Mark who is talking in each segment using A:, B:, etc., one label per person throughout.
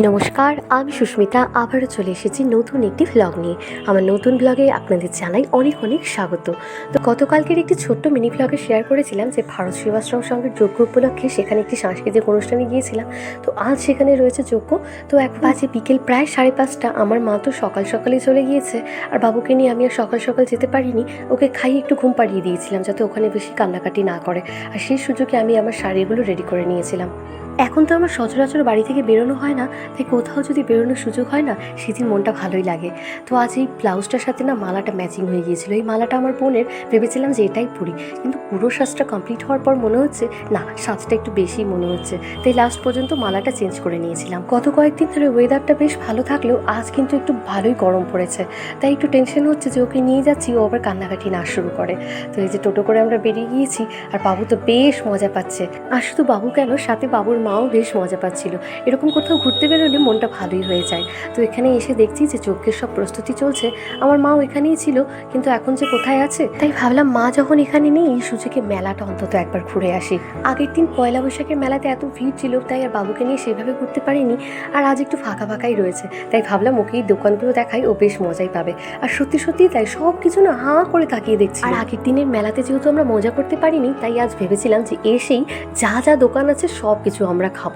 A: নমস্কার, আমি সুস্মিতা, আবারও চলে এসেছি নতুন একটি ভ্লগ নিয়ে। আমার নতুন ব্লগে আপনাদের জানাই অনেক অনেক স্বাগত। তো গতকালকের একটি ছোট্ট মিনি ব্লগে শেয়ার করেছিলাম যে ভারত সেবাশ্রম সংঘের যোগ্য উপলক্ষে সেখানে একটি সাংস্কৃতিক অনুষ্ঠানে গিয়েছিলাম। তো আজ সেখানে রয়েছে যোগ্য তো এক বাজে বিকেল প্রায় সাড়ে পাঁচটা। আমার মা তো সকাল সকালে চলে গিয়েছে। আর বাবুকে নিয়ে আমি আর সকাল সকাল যেতে পারিনি। ওকে খাইয়ে একটু ঘুম পাড়িয়ে দিয়েছিলাম যাতে ওখানে বেশি কান্নাকাটি না করে। আর সেই সুযোগে আমি আমার শাড়িগুলো রেডি করে নিয়েছিলাম। এখন তো আমার সচরাচর বাড়ি থেকে বেরোনো হয় না, তাই কোথাও যদি বেরোনোর সুযোগ হয় না, সেদিন মনটা ভালোই লাগে। তো আজ এই ব্লাউজটার সাথে না মালাটা ম্যাচিং হয়ে গিয়েছিল। এই মালাটা আমার বোনের, ভেবেছিলাম যে এটাই পরি। কিন্তু পুরো সাজটা কমপ্লিট হওয়ার পর মনে হচ্ছে, না, সাজটা একটু বেশি মনে হচ্ছে। তাই লাস্ট পর্যন্ত মালাটা চেঞ্জ করে নিয়েছিলাম। গত কয়েকদিন ধরে ওয়েদারটা বেশ ভালো থাকলেও আজ কিন্তু একটু ভালোই গরম পড়েছে। তাই একটু টেনশন হচ্ছে যে ওকে নিয়ে যাচ্ছি, ও আবার কান্নাকাটি না শুরু করে। তো এই যে টোটো করে আমরা বেরিয়ে গিয়েছি, আর বাবু তো বেশ মজা পাচ্ছে। আর শুধু বাবু কেন, সাথে বাবুর মাও বেশ মজা পাচ্ছিল। এরকম কোথাও ঘুরতে বেরোলে মনটা ভালোই হয়ে যায়। তো এখানে এসে দেখছি যে যজ্ঞের সব প্রস্তুতি চলছে। আমার মাও এখানেই ছিল, কিন্তু এখন যে কোথায় আছে? তাই ভাবলাম মা যখন এখানে নেই এই সুযোগে মেলাটা অন্তত একবার ঘুরে আসি। আগের দিন পয়লা বৈশাখের মেলাতে এত ভিড় ছিল, তাই আর বাবুকে নিয়ে সেভাবে ঘুরতে পারিনি। আর আজ একটু ফাঁকা ফাঁকাই রয়েছে, তাই ভাবলাম ওকে এই দোকানগুলো দেখাই, ও বেশ মজাই পাবে। আর সত্যি সত্যি তাই সব কিছু না হাঁ করে তাকিয়ে দেখছি। আর আগের দিনের মেলাতে যেহেতু আমরা মজা করতে পারিনি, তাই আজ ভেবেছিলাম যে এসেই যা যা দোকান আছে সব কিছু আমরা খাব।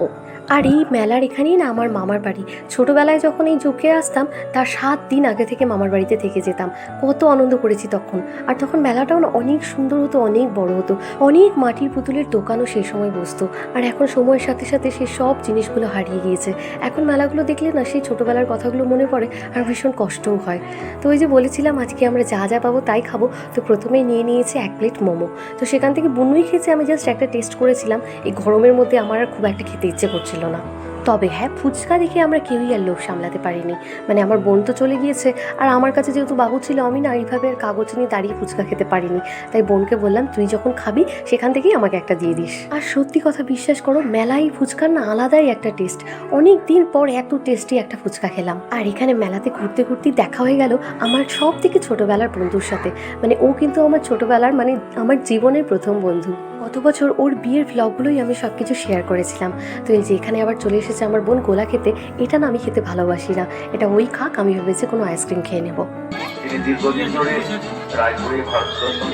A: আর এই মেলার এখানেই না আমার মামার বাড়ি। ছোটোবেলায় যখন এই যুগে আসতাম, তার সাত দিন আগে থেকে মামার বাড়িতে থেকে যেতাম। কত আনন্দ করেছি তখন। আর তখন মেলাটাও না অনেক সুন্দর হতো, অনেক বড় হতো। অনেক মাটির পুতুলের দোকানও সেই সময় বসতো। আর এখন সময়ের সাথে সাথে সেই সব জিনিসগুলো হারিয়ে গিয়েছে। এখন মেলাগুলো দেখলে না সেই ছোটোবেলার কথাগুলো মনে পড়ে আর ভীষণ কষ্টও হয়। তো ওই যে বলেছিলাম, আজকে আমরা যা যা পাবো তাই খাব। তো প্রথমেই নিয়ে নিয়েছে এক প্লেট মোমো। তো সেখান থেকে বুনুই খেয়েছে, আমি জাস্ট একটা টেস্ট করেছিলাম। এই গরমের মধ্যে আমার আর খুব একটা খেতে ইচ্ছে করছিল না। তবে হ্যাঁ ফুচকা দেখে আমরা কেউই আর লোভ সামলাতে পারিনি। মানে আমার বোন তো চলে গিয়েছে, আর আমার কাছে যেহেতু বাবু ছিল, আমি না এইভাবে আর কাগজ নিয়ে দাঁড়িয়ে ফুচকা খেতে পারিনি। তাই বোনকে বললাম, তুই যখন খাবি, সেখান থেকেই আমাকে একটা দিয়ে দিস। আর সত্যি কথা বিশ্বাস করো, মেলায় ফুচকার না আলাদাই একটা টেস্ট। অনেক দিন পর এত টেস্টি একটা ফুচকা খেলাম। আর এখানে মেলাতে ঘুরতে ঘুরতে দেখা হয়ে গেল আমার সব থেকে ছোটোবেলার বন্ধুর সাথে। মানে ও কিন্তু আমার ছোটোবেলার মানে আমার জীবনের প্রথম বন্ধু। গত বছর ওর বিয়ের ভ্লগগুলোই আমি সব কিছু শেয়ার করেছিলাম। তো এই যে এখানে আবার চলে এসেছে আমার বোন গোলা খেতে, এটা না আমি খেতে ভালোবাসি না। এটা ওই খাক, আমি ভেবেছি কোনো আইসক্রিম খেয়ে নেব।
B: দীর্ঘদিন ধরে রায়পুরে ভারত
A: সরকার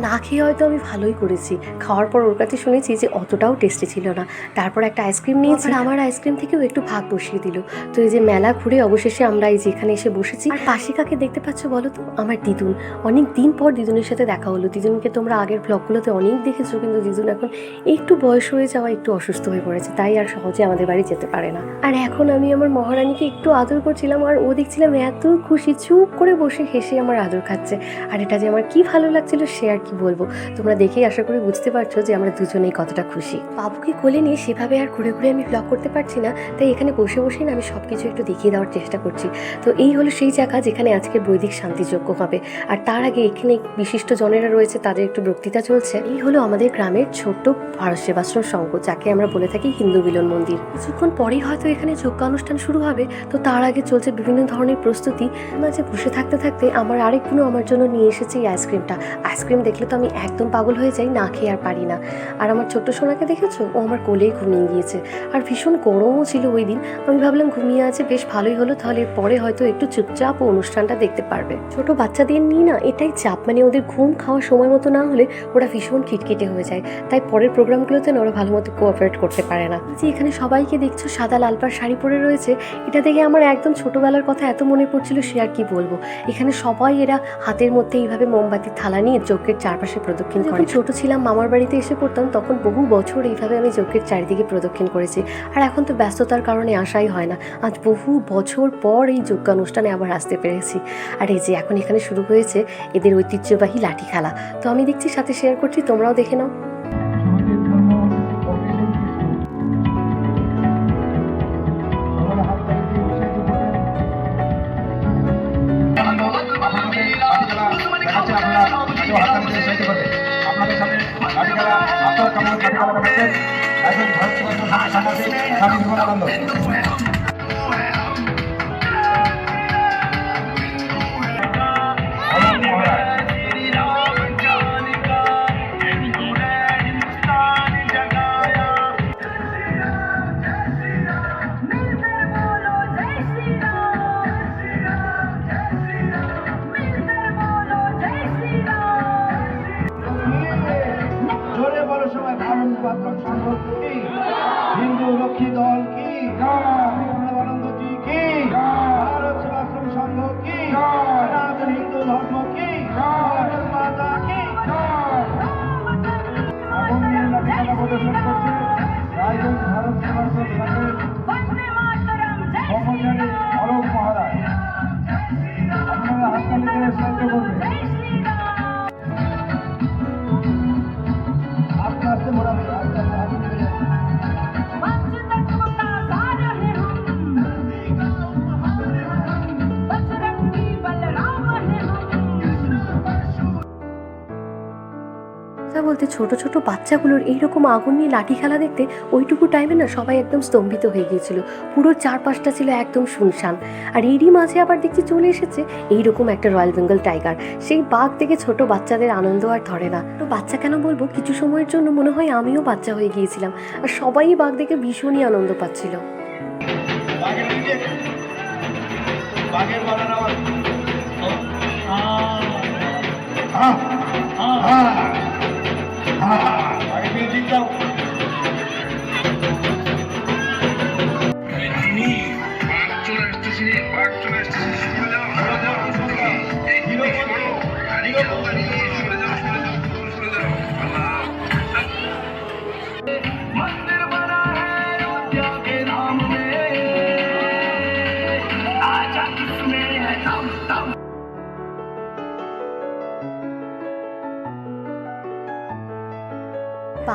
A: না খেয়ে হয়তো আমি ভালোই করেছি। খাওয়ার পর ওর কাছে শুনেছি যে অতটাও টেস্টি ছিল না। তারপর একটা আইসক্রিম নিয়েছি। আমার আইসক্রিম থেকেও একটু ভাগ বসিয়ে দিল। তো এই যে মেলা ঘুরে অবশেষে আমরা এই যে এখানে এসে বসেছি। আর পাশে কাকে দেখতে পাচ্ছ বলো তো? আমার দিদুন। অনেক দিন পর দিদুনের সাথে দেখা হলো। দিদুনকে তোমরা আগের ব্লগগুলোতে অনেক দেখেছ কিন্তু দিদুন এখন একটু বয়স হয়ে যাওয়া একটু অসুস্থ হয়ে পড়েছে। তাই আর সহজে আমাদের বাড়ি যেতে পারে না। আর এখন আমি আমার মহারানীকে একটু আদর করছিলাম আর ও দেখছিলাম এত খুশি চুপ করে বসে হেসে আমার আদর খাচ্ছে। আর এটা যে আমার কি ভালো লাগছিল সে আর কি বলব? তোমরা দেখেই আশা করি বুঝতে পারছ যে আমরা দুজনেই কতটা খুশি। বাবুকে কোলে নিয়ে সেভাবে আর ঘুরে ঘুরে আমি ব্লগ করতে পারছি না, তাই এখানে বসে বসেই না আমি সব কিছু একটু দেখিয়ে দেওয়ার চেষ্টা করছি। তো এই হলো সেই জায়গা যেখানে আজকে বৈদিক শান্তিযোগ্য হবে। আর তার আগে এখানে বিশিষ্ট জনেরা রয়েছে, তাদের একটু বক্তৃতা চলছে। এই হলো আমাদের গ্রামের ছোট্ট ভারত সেবাশ্রম সংঘ, যাকে আমরা বলে থাকি হিন্দু মিলন মন্দির। কিছুক্ষণ পরেই হয়তো এখানে যোগ্য অনুষ্ঠান শুরু হবে। তো তার আগে চলছে বিভিন্ন ধরনের প্রস্তুতি। মাঝে বসে থাকতে থাকতে আমার আরেক বোনও আমার জন্য নিয়ে এসেছে এই আইসক্রিমটা আইসক্রিম দেখলে তো আমি একদম পাগল হয়ে যাই, না খেয়ে আর পারি না। আর আমার ছোট্ট সোনাকে দেখেছ? ও আমার কোলেই ঘুমিয়ে গিয়েছে। আর ভীষণ গরমও ছিল ওই দিন। আমি ভাবলাম ঘুমিয়ে আছে, বেশ ভালোই হলো, তাহলে পরে হয়তো একটু চুপচাপ ও অনুষ্ঠানটা দেখতে পারবে। ছোট বাচ্চাদের নিয়ে না, এটাই চাপ। মানে ওদের ঘুম খাওয়ার সময় মতো না হলে ওরা ভীষণ খিটখিটে হয়ে যায়। তাই পরের প্রোগ্রামগুলোতে না ওরা ভালো মতো কোঅপারেট করতে পারে না। যে এখানে সবাইকে দেখছ, সাদা লাল পাড় শাড়ি পরে রয়েছে, এটা দেখে আমার একদম ছোটবেলার কথা এত মনে পড়ছিল, সে আর কি বলব? এখানে সবাই এরা হাতের মধ্যে এইভাবে মোমবাতির থালা নিয়ে যজ্ঞের চারপাশে প্রদক্ষিণ করে ছোট ছিলাম মামার বাড়িতে এসে পড়তাম তখন বহু বছর এইভাবে আমি যজ্ঞের চারিদিকে প্রদক্ষিণ করেছি। আর এখন তো ব্যস্ততার কারণে আসাই হয় না। আজ বহু বছর পর এই যজ্ঞানুষ্ঠানে আবার আসতে পেরেছি। আর এই যে এখন এখানে শুরু হয়েছে এদের ঐতিহ্যবাহী লাঠি খেলা। তো আমি দেখছি সাথে শেয়ার করছি তোমরাও দেখে নাও।
C: সমাজের স্বামী বিবেকানন্দ
A: ছোট ছোট বাচ্চাগুলোর এইরকম আগুন নিয়ে লাঠি খেলা দেখতে ওইটুকু টাইমে না সবাই একদম স্তম্ভিত হয়ে গিয়েছিল। পুরো চারপাশটা ছিল একদম শুনশান। আর এরই মাঝে আবার দেখছি চলে এসেছে এইরকম একটা রয়্যাল বেঙ্গল টাইগার সেই বাঘ থেকে ছোট বাচ্চাদের আনন্দ আর ধরে না। তো বাচ্চা কেন বলব? কিছু সময়ের জন্য মনে হয় আমিও বাচ্চা হয়ে গিয়েছিলাম। আর সবাই বাঘ দেখে ভীষণই আনন্দ পাচ্ছিল।
C: বাঘের দিকে। বাঘের বানান আমার হ্যাঁ হ্যাঁ হ্যাঁ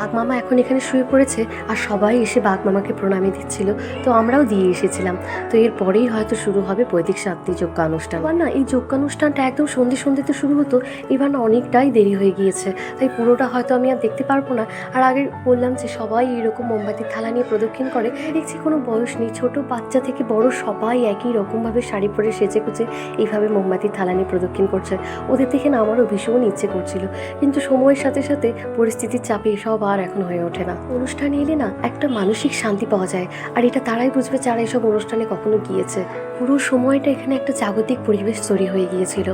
A: বাঘ মামা এখন এখানে শুয়ে পড়েছে আর সবাই এসে বাঘ মামাকে প্রণামী দিচ্ছিল। তো আমরাও দিয়ে এসেছিলাম। তো এরপরেই হয়তো শুরু হবে বৈদিক শান্তি যজ্ঞানুষ্ঠান। এবার না, এই যজ্ঞানুষ্ঠানটা একদম সন্ধে সন্ধ্যেতে শুরু হতো, এবার না অনেকটাই দেরি হয়ে গিয়েছে। তাই পুরোটা হয়তো আমি আর দেখতে পারব না। আর আগে বললাম যে সবাই এরকম মোমবাতির থালা নিয়ে প্রদক্ষিণ করে। দেখছি কোনো বয়স নেই, ছোট বাচ্চা থেকে বড় সবাই একই রকমভাবে শাড়ি পরে সেজে কুচে এইভাবে মোমবাতির থালা নিয়ে প্রদক্ষিণ করছে। ওদের দেখে না আমারও ভীষণ ইচ্ছে করছিল। কিন্তু সময়ের সাথে সাথে পরিস্থিতির চাপে সব আর এখন হয়ে ওঠে না। অনুষ্ঠানে এলে না একটা মানসিক শান্তি পাওয়া যায়। আর এটা তারাই বুঝবে যারা এসব অনুষ্ঠানে কখনো গিয়েছে। পুরো সময়টা এখানে একটা জাগতিক পরিবেশ তৈরি হয়ে গিয়েছিল।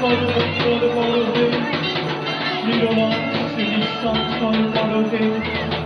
D: করো উজ্জ্বল করো হে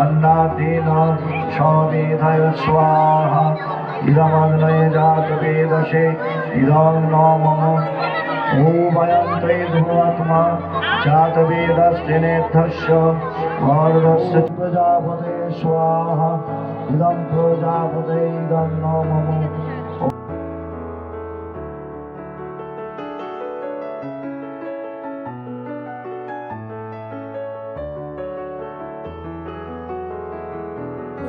C: अन्नादेन समेधाय स्वाहा इदमग्नये जातवेदसे इदं न मम ॐ ध्रुवात्मा जातवेदस्य नेद्धस्य वर्धस्य प्रजापते स्वाहा इदं प्रजापते इदं न मम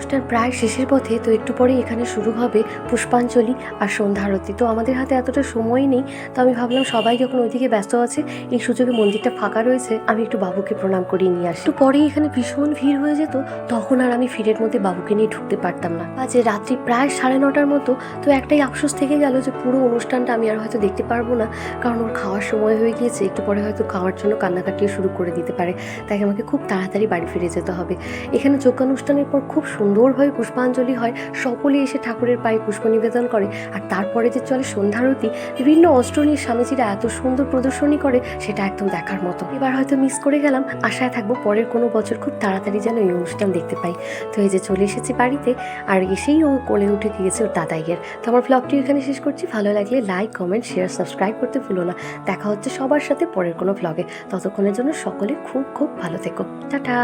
A: অনুষ্ঠান প্রায় শেষের পথে, তো একটু পরে এখানে শুরু হবে পুষ্পাঞ্জলি আর সন্ধ্যা আরতি। তো আমাদের হাতে এতটা সময় নেই, তো আমি ভাবলাম সবাই যখন ওইদিকে ব্যস্ত আছে, এই সুযোগে মন্দিরটা ফাঁকা রয়েছে, আমি একটু বাবুকে প্রণাম করিয়ে নিয়ে আসি। তো পরেই এখানে ভীষণ ভিড় হয়ে যেত, তখন আর আমি ভিড়ের মধ্যে বাবুকে নিয়ে ঢুকতে পারতাম না। আজ রাত্রি প্রায় সাড়ে নটার মতো, তো একটাই আফসোস থেকে গেল যে পুরো অনুষ্ঠানটা আমি আর হয়তো দেখতে পারব না, কারণ ওর খাওয়ার সময় হয়ে গিয়েছে, একটু পরে হয়তো খাওয়ার জন্য কান্নাকাটিও শুরু করে দিতে পারে, তাই আমাকে খুব তাড়াতাড়ি বাড়ি ফিরে যেতে হবে। এখানে যোগ্যানুষ্ঠানের পর খুব সুন্দরভাবে পুষ্পাঞ্জলি হয় সকলে এসে ঠাকুরের পায়ে পুষ্প নিবেদন করে। আর তারপরে যে চলে সন্ধ্যারতি বিভিন্ন অস্ত্র নিয়ে স্বামীজিরা এত সুন্দর প্রদর্শনী করে, সেটা একদম দেখার মতো। এবার হয়তো মিস করে গেলাম, আশায় থাকব পরের কোনো বছর খুব তাড়াতাড়ি যেন এই অনুষ্ঠান দেখতে পাই। তো এই যে চলে এসেছি বাড়িতে, আর এসেই ও কোলে উঠে গিয়েছে ওর দাদাইয়ের। তো আমার ব্লগটি এখানে শেষ করছি। ভালো লাগলে লাইক কমেন্ট শেয়ার সাবস্ক্রাইব করতে ভুলো না। দেখা হচ্ছে সবার সাথে পরের কোনো ব্লগে ততক্ষণের জন্য সকলে খুব খুব ভালো থেকো। টাটা!